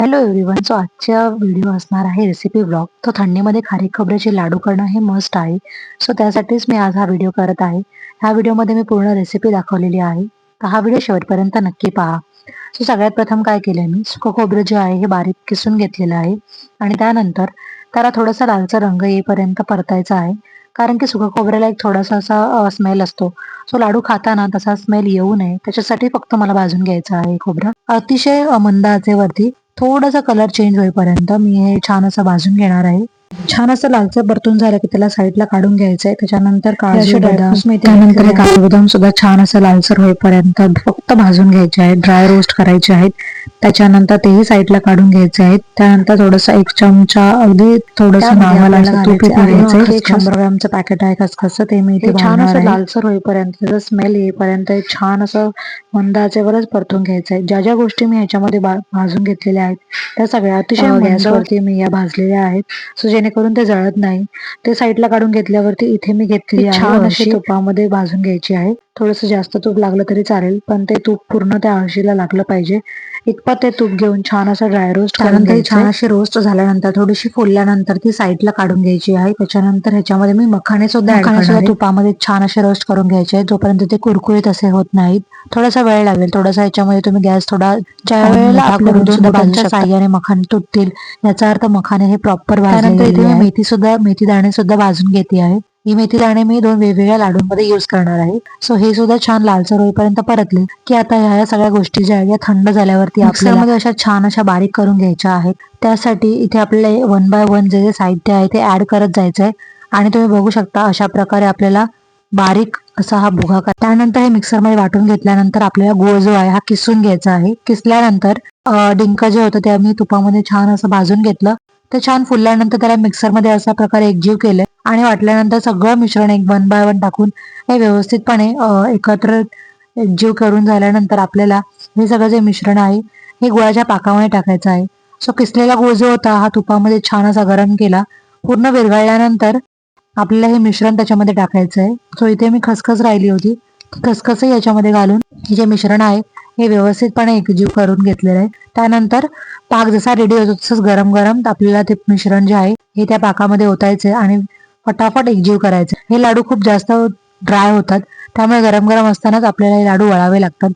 Hello everyone so आजच्या video असणार आहे रेसिपी ब्लॉग तो थंडीमध्ये खारीक खोबऱ्याचे लाडू करणं हे मस्ट आहे. सो त्यासाठीच मी आज हा व्हिडिओ करत आहे. ह्या व्हिडिओमध्ये मी पूर्ण रेसिपी दाखवलेली आहे. तर हा व्हिडिओ शेवटपर्यंत नक्की पहा. सो सगळ्यात प्रथम काय केलं मी? सुकं खोबरं जे आहे हे बारीक किसून घेतलेलं आहे. आणि त्यानंतर त्याला थोडासा लालचा रंग येईपर्यंत परतायचा आहे. कारण की सुका खोबऱ्याला एक थोडासा असा स्मेल असतो. सो लाडू खाताना तसा स्मेल येऊ नये. त्याच्यासाठी फक्त मला भाजून घ्यायचा आहे खोबरा. खोबरं अतिशय मंद आचेवरती थोडासा कलर चेंज होईपर्यंत मी हे छान असं भाजून घेणार आहे. छान असं लालसर परतून झालं की त्याला साईडला काढून घ्यायचंय. त्याच्यानंतर काजू बदाम त्यानंतर हे काजू बदाम सुद्धा छान असं लालसर होईपर्यंत फक्त भाजून घ्यायचे आहेत. ड्राय रोस्ट करायचे आहेत. त्याच्यानंतर तेही साईडला काढून घ्यायचे आहेत. त्यानंतर थोडस एक चमचा अगदी थोडस नावाला तूप घ्यायचंय शंभर ग्रॅमचं पॅकेट आहे. खसखस ते मी इथे छान असं लालसर होईपर्यंत त्याचा स्मेल येईपर्यंत छान असं मंद आचेवरच परतून घ्यायचं आहे. ज्या ज्या गोष्टी मी ह्याच्यामध्ये भाजून घेतलेल्या आहेत त्या सगळ्या अतिशय गॅसवरती मी या भाजलेल्या आहेत. सो जेणेकरून ते जळत नाही. ते साईडला काढून घेतल्यावरती इथे मी घेतलेली आहे छान अशी तुपामध्ये भाजून घ्यायची आहे. थोडस जास्त तूप लागलं तरी चालेल पण ते तूप पूर्ण त्या अळशीला लागलं पाहिजे. इतपत ते तूप घेऊन छान असं ड्राय रोस्ट त्यानंतर ही छान अशी रोस्ट झाल्यानंतर थोडीशी फुलल्यानंतर ती साईडला काढून घ्यायची आहे. त्याच्यानंतर ह्याच्यामध्ये मी मखाने सुद्धा मखाने सुद्धा तुपामध्ये छान असे रोस्ट करून घ्यायचे. आहेत जोपर्यंत ते कुरकुरीत असे होत नाहीत थोडासा वेळ लागेल. थोडासा ह्याच्यामध्ये तुम्ही गॅस थोडा ज्या वेळेला साह्याने मखाने तुटतील याचा अर्थ मखाने हे प्रॉपर मी मेथी सुद्धा मेथी दाणे सुद्धा भाजून घेते आहे. ही मेथी दाणे मी दोन वेगवेगळ्या लाडूंमध्ये युज करणार आहे. सो हे सुद्धा छान लालसर होईपर्यंत परतले. की आता ह्या सगळ्या गोष्टी ज्या आहेत या थंड झाल्यावरती आपल्यामध्ये अशा छान अशा बारीक करून घ्यायच्या आहेत. त्यासाठी इथे आपल्याला वन बाय वन जे जे साहित्य आहे ते ऍड करत जायचं आहे आणि तुम्ही बघू शकता अशा प्रकारे आपल्याला बारीक असा हा भुगा कर त्यानंतर हे मिक्सरमध्ये वाटून घेतल्यानंतर आपल्याला गुळ जो आहे हा किसून घ्यायचा आहे. किसल्यानंतर डिंक जे होतं ते आम्ही तुपामध्ये छान असं भाजून घेतलं. ते छान फुलल्यानंतर त्याला मिक्सरमध्ये अशा प्रकारे एकजीव केलं आणि वाटल्यानंतर सगळं मिश्रण एक वन बाय वन टाकून हे व्यवस्थितपणे एकत्र एकजीव करून झाल्यानंतर आपल्याला हे सगळं जे मिश्रण आहे हे गुळाच्या पाकामध्ये टाकायचं आहे. सो किसलेला गुळ जो होता हा तुपामध्ये छान असा गरम केला. पूर्ण विरघळल्यानंतर आपल्याला हे मिश्रण त्याच्यामध्ये टाकायचं आहे. सो इथे मी खसखस राहिली होती. खसखसही याच्यामध्ये घालून हे जे मिश्रण आहे हे व्यवस्थितपणे एकजीव करून घेतलेलं आहे. त्यानंतर पाक जसा रेडी होतो तसंच गरम गरम आपल्याला ते मिश्रण जे आहे हे त्या पाकामध्ये ओतायचे आणि फटाफट एकजीव करायचे. हे लाडू खूप जास्त ड्राय होतात. त्यामुळे गरम गरम असतानाच आपल्याला हे लाडू वळावे लागतात.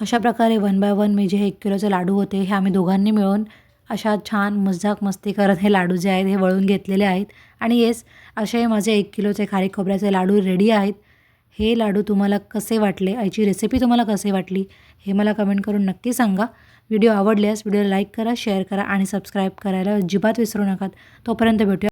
अशा प्रकारे वन बाय वन मी जे एक किलोचे लाडू होते हे आम्ही दोघांनी मिळून अशा छान मजाक मस्ती करत हे लाडू जे आहेत हे वळून घेतलेले आहेत. आणि येस असे माझे एक किलोचे खारीक खोबऱ्याचे लाडू रेडी आहेत. हे लाडू तुम्हाला कसे वाटले? याची रेसिपी तुम्हाला कसे वाटली? हे मला कमेंट करून नक्की सांगा. व्हिडिओ आवडल्यास व्हिडिओला लाईक करा शेअर करा आणि सबस्क्राईब करायला अजिबात विसरू नका. तोपर्यंत भेटूया.